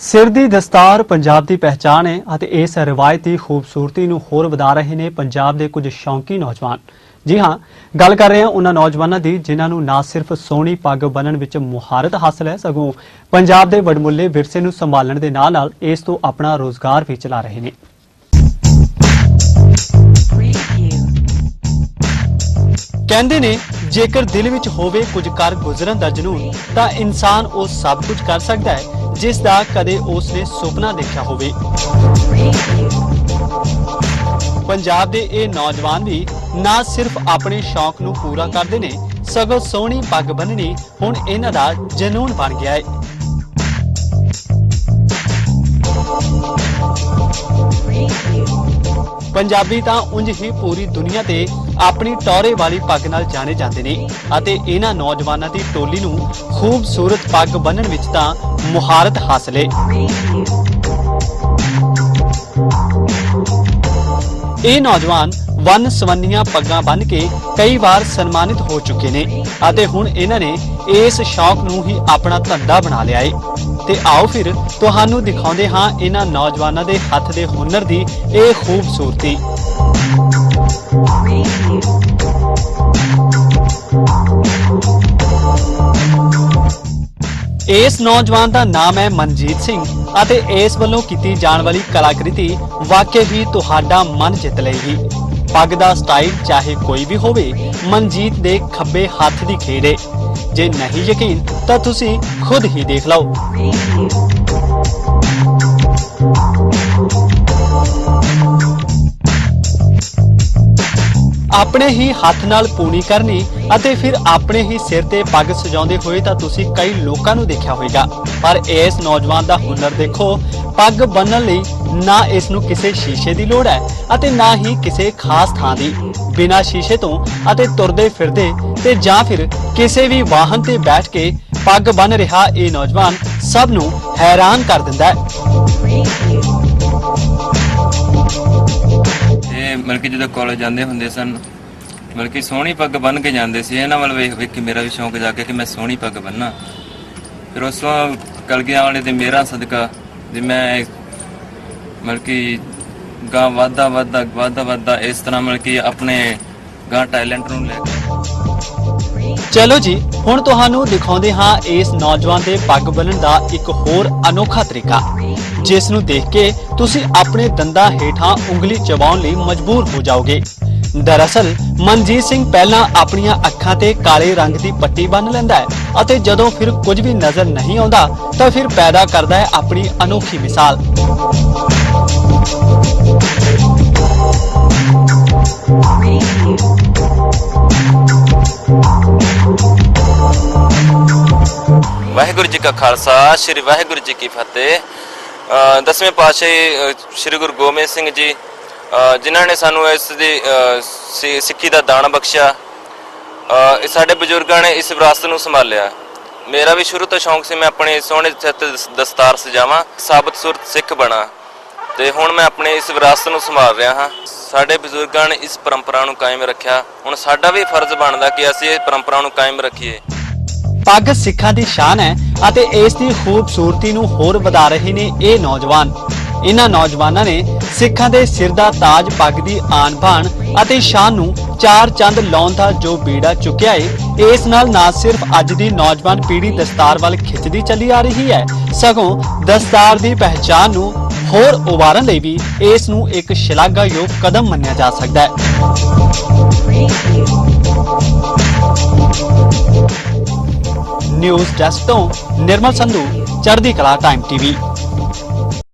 ਸਿਰ ਦੀ ਦਸਤਾਰ ਪੰਜਾਬ ਦੀ ਪਹਿਚਾਣ ਹੈ ਅਤੇ ਇਸ ਰਵਾਇਤੀ ਖੂਬਸੂਰਤੀ ਨੂੰ ਹੋਰ ਵਧਾ ਰਹੇ ਨੇ ਪੰਜਾਬ ਦੇ ਕੁਝ ਸ਼ੌਂਕੀ ਨੌਜਵਾਨ। ਜੀ ਹਾਂ ਗੱਲ ਕਰ ਰਹੇ ਹਾਂ ਉਹਨਾਂ ਨੌਜਵਾਨਾਂ ਦੀ ਜਿਨ੍ਹਾਂ ਨੂੰ ਨਾ ਸਿਰਫ ਸੋਹਣੀ ਪੱਗ ਬੰਨਣ ਵਿੱਚ ਮੁਹਾਰਤ ਹਾਸਲ ਹੈ ਸਗੋਂ ਪੰਜਾਬ ਦੇ ਵਡਮੁੱਲੇ ਵਿਰਸੇ ਨੂੰ ਸੰਭਾਲਣ ਦੇ ਨਾਲ-ਨਾਲ ਇਸ ਤੋਂ ਆਪਣਾ ਰੋਜ਼ਗਾਰ ਵੀ ਚਲਾ ਰਹੇ ਨੇ। ਕਹਿੰਦੇ ਨੇ ਜੇਕਰ ਦਿਲ ਵਿੱਚ ਹੋਵੇ ਕੁਝ ਕਰ ਗੁਜ਼ਰਨ ਦਾ ਜਨੂਨ, ਤਾਂ ਇਨਸਾਨ ਉਹ ਸਭ ਕੁਝ ਕਰ ਸਕਦਾ ਹੈ, ਜਿਸ ਦਾ ਕਦੇ ਉਸ ਨੇ ਸੁਪਨਾ ਦੇਖਿਆ ਹੋਵੇ। ਪੰਜਾਬ ਦੇ ਇਹ ਨੌਜਵਾਨ ਵੀ ਨਾ ਸਿਰਫ ਆਪਣੇ ਸ਼ੌਂਕ ਨੂੰ ਪੂਰਾ ਕਰਦੇ ਨੇ, ਸਗੋਂ ਸੋਹਣੀ ਪੱਗ ਬੰਨਣੀ ਹੁਣ ਇਹਨਾਂ ਦਾ ਜਨੂਨ ਬਣ ਗਿਆ ਹੈ। ਪੰਜਾਬੀ ਤਾਂ ਉਂਝ ਹੀ ਪੂਰੀ ਦੁਨੀਆ ਤੇ ਆਪਣੀ ਟੌਰੇ ਵਾਲੀ ਪੱਗ ਨਾਲ ਜਾਣੇ ਜਾਂਦੇ ਨੇ ਅਤੇ ਇਹਨਾਂ ਨੌਜਵਾਨਾਂ ਦੀ ਟੋਲੀ ਨੂੰ ਖੂਬਸੂਰਤ ਪੱਗ ਬੰਨਣ ਵਿੱਚ ਤਾਂ ਮੁਹਾਰਤ ਹਾਸਲ ਹੈ ਇਹ ਨੌਜਵਾਨ ਵਨ ਸਵੰਨੀਆਂ ਪੱਗਾਂ ਬੰਨ ਕੇ ਕਈ ਵਾਰ ਸਨਮਾਨਿਤ ਹੋ ਚੁੱਕੇ ਨੇ ਅਤੇ ਹੁਣ ਇਹਨਾਂ ਨੇ ਇਸ ਸ਼ੌਕ ਨੂੰ ਹੀ ਆਪਣਾ ਧੰਦਾ ਬਣਾ ਲਿਆ ਏ। ਤੇ ਆਓ ਫਿਰ ਤੁਹਾਨੂੰ ਦਿਖਾਉਂਦੇ ਹਾਂ ਇਹਨਾਂ ਨੌਜਵਾਨਾਂ ਦੇ ਹੱਥ ਦੇ ਹੁਨਰ ਦੀ ਇਹ ਖੂਬਸੂਰਤੀ। ਇਸ ਨੌਜਵਾਨ ਦਾ ਨਾਮ ਹੈ ਮਨਜੀਤ ਸਿੰਘ ਅਤੇ ਇਸ ਵੱਲੋਂ ਕੀਤੀ ਜਾਣ ਵਾਲੀ ਕਲਾਕ੍ਰਿਤੀ ਵਾਕਈ ਹੀ ਤੁਹਾਡਾ ਮਨ ਜਿੱਤ ਲਏਗੀ। ਪੱਗ ਦਾ ਸਟਾਈਲ ਚਾਹੇ ਕੋਈ ਵੀ ਹੋਵੇ, ਮਨਜੀਤ ਦੇ ਖੱਬੇ ਹੱਥ ਦੀ ਖੇੜੇ ਜੇ ਨਹੀਂ ਯਕੀਨ, ਤਾਂ ਤੁਸੀਂ ਖੁਦ ਹੀ ਦੇਖ ਲਓ। ਆਪਣੇ ਹੀ ਹੱਥ ਨਾਲ ਪੂਣੀ ਕਰਨੀ ਅਤੇ ਫਿਰ ਆਪਣੇ ਹੀ ਸਿਰ ਤੇ ਪੱਗ ਸਜਾਉਂਦੇ ਹੋਏ ਤਾਂ ਤੁਸੀਂ ਕਈ ਲੋਕਾਂ ਨੂੰ ਦੇਖਿਆ ਹੋਵੇਗਾ। ਪਰ ਇਸ ਨੌਜਵਾਨ ਦਾ ਹੁਨਰ ਦੇਖੋ ਪੱਗ ਬੰਨਣ ਲਈ ਨਾ ਇਸ ਨੂੰ ਕਿਸੇ ਸ਼ੀਸ਼ੇ ਦੀ ਲੋੜ ਹੈ ਅਤੇ ਨਾ ਹੀ ਕਿਸੇ ਖਾਸ ਥਾਂ ਦੀ। ਬਿਨਾਂ ਸ਼ੀਸ਼ੇ ਤੋਂ ਅਤੇ ਤੁਰਦੇ ਫਿਰਦੇ ਤੇ ਜਾਂ ਫਿਰ ਕਿਸੇ ਵੀ ਵਾਹਨ ਤੇ ਬੈਠ ਕੇ ਪੱਗ ਬੰਨ ਰਿਹਾ ਇਹ ਨੌਜਵਾਨ ਸਭ ਨੂੰ ਹੈਰਾਨ ਕਰ ਦਿੰਦਾ ਹੈ। ਇਹ ਮਤਲਬ ਜਦੋਂ ਕਾਲਜ ਜਾਂਦੇ ਹੁੰਦੇ ਸਨ, ਮਤਲਬ ਸੋਹਣੀ ਪੱਗ ਬੰਨ ਕੇ ਜਾਂਦੇ ਸੀ। ਇਹਨਾਂ ਵੱਲ ਵੇਖ ਵੇਖ ਕੇ ਮੇਰਾ ਵੀ ਸ਼ੌਂਕ ਜਾਗਿਆ ਕਿ ਮੈਂ ਸੋਹਣੀ ਪੱਗ ਬੰਨਾਂ। ਫਿਰ ਉਸ ਤੋਂ ਕਲਗੀਆਂ ਵਾਲੇ ਦੇ ਮੇਰਾ ਸਦਕਾ ਜੇ ਮੈਂ ਮਤਲਬ ਕਿ ਗਾਂ ਵਾਧਾ ਵਾਧਾ ਵਾਧਾ ਵਾਧਾ ਇਸ ਤਰ੍ਹਾਂ ਮਤਲਬ ਕਿ ਆਪਣੇ ਗਾਂ ਟੈਲੈਂਟ ਨੂੰ ਲੈ ਕੇ। ਚਲੋ ਜੀ, ਹੁਣ ਤੁਹਾਨੂੰ ਦਿਖਾਉਂਦੇ ਹਾਂ ਇਸ ਨੌਜਵਾਨ ਦੇ ਪੱਗ ਬੰਨਣ ਦਾ ਇੱਕ ਹੋਰ ਅਨੋਖਾ ਤਰੀਕਾ, ਜਿਸ ਨੂੰ ਦੇਖ ਕੇ ਤੁਸੀਂ ਆਪਣੇ ਦੰਦਾਂ ਹੇਠਾਂ ਉਂਗਲੀ ਚਬਾਉਣ ਲਈ ਮਜਬੂਰ ਹੋ ਜਾਓਗੇ। ਦਰਅਸਲ, ਮਨਜੀਤ ਸਿੰਘ ਪਹਿਲਾਂ ਆਪਣੀਆਂ ਅੱਖਾਂ ਤੇ ਕਾਲੇ ਰੰਗ ਦੀ ਪੱਟੀ ਬੰਨ ਲੈਂਦਾ ਹੈ ਅਤੇ ਜਦੋਂ ਫਿਰ ਕੁਝ ਵੀ ਨਜ਼ਰ ਨਹੀਂ ਆਉਂਦਾ, ਤਾਂ ਫਿਰ ਪੈਦਾ ਕਰਦਾ ਹੈ ਆਪਣੀ ਅਨੋਖੀ ਮਿਸਾਲ। ਵਾਹਿਗੁਰੂ ਜੀ ਕਾ ਖਾਲਸਾ, ਸ੍ਰੀ ਵਾਹਿਗੁਰੂ ਜੀ ਕੀ ਫਤਿਹ। ਦਸਵੇਂ ਪਾਤਸ਼ਾਹ ਸ੍ਰੀ ਗੁਰੂ ਗੋਬਿੰਦ ਸਿੰਘ ਜੀ ਜਿਨ੍ਹਾਂ ਨੇ ਸਾਨੂੰ ਇਸ ਦੀ ਸਿੱਖੀ ਦਾ ਦਾਨ ਬਖਸ਼ਿਆ ਇਹ ਸਾਡੇ ਬਜ਼ੁਰਗਾਂ ਨੇ ਇਸ ਵਿਰਾਸਤ ਨੂੰ ਸੰਭਾਲਿਆ। ਮੇਰਾ ਵੀ ਸ਼ੁਰੂ ਤੋਂ ਸ਼ੌਂਕ ਸੀ ਮੈਂ ਆਪਣੇ ਸੋਹਣੇ ਸਿਰ ਦਸਤਾਰ ਸਜਾਵਾਂ, ਸਾਬਤ ਸੁਰਤ ਸਿੱਖ ਬਣਾ। ਤੇ ਹੁਣ ਮੈਂ ਆਪਣੇ ਇਸ ਵਿਰਾਸਤ ਨੂੰ ਸੰਭਾਲ ਰਿਹਾ ਹਾਂ। ਸਾਡੇ ਬਜ਼ੁਰਗਾਂ ਨੇ ਇਸ ਪਰੰਪਰਾ ਨੂੰ ਕਾਇਮ ਰੱਖਿਆ। ਹੁਣ ਸਾਡਾ ਵੀ ਫਰਜ਼ ਬਣਦਾ ਕਿ ਅਸੀਂ ਇਹ ਪਰੰਪਰਾ ਨੂੰ ਕਾਇਮ ਰੱਖੀਏ। ਪੱਗ ਸਿੱਖਾਂ ਦੀ ਸ਼ਾਨ ਹੈ ਅਤੇ ਇਸ ਦੀ ਖੂਬਸੂਰਤੀ ਨੂੰ ਹੋਰ ਵਧਾ ਰਹੇ ਨੇ ਇਹ ਨੌਜਵਾਨ। ਇਹਨਾਂ ਨੌਜਵਾਨਾਂ ਨੇ ਸਿੱਖਾਂ ਦੇ ਸਿਰ ਦਾ ਤਾਜ, ਪੱਗ ਦੀ ਆਨ ਬਾਣ ਅਤੇ ਸ਼ਾਨ ਨੂੰ ਚਾਰ ਚੰਦ ਲਾਉਣ ਦਾ ਜੋ ਬੀੜਾ ਚੁੱਕਿਆ ਏ, ਇਸ ਨਾਲ ਨਾ ਸਿਰਫ ਅੱਜ ਦੀ ਨੌਜਵਾਨ ਪੀੜ੍ਹੀ ਦਸਤਾਰ ਵੱਲ ਖਿੱਚਦੀ ਚੱਲੀ ਆ ਰਹੀ ਹੈ, ਸਗੋਂ ਦਸਤਾਰ ਦੀ ਪਹਿਚਾਨ ਨੂੰ ਹੋਰ ਉਭਾਰਨ ਲਈ ਵੀ ਇਸ ਨੂੰ ਇੱਕ ਸ਼ਲਾਘਾਯੋਗ ਕਦਮ ਮੰਨਿਆ ਜਾ ਸਕਦਾ ਹੈ। ਨਿਊਜ਼ ਡੈਸਕ ਤੋਂ ਨਿਰਮਲ ਸੰਧੂ, ਚੜ੍ਹਦੀ ਕਲਾ ਟਾਈਮ ਟੀਵੀ।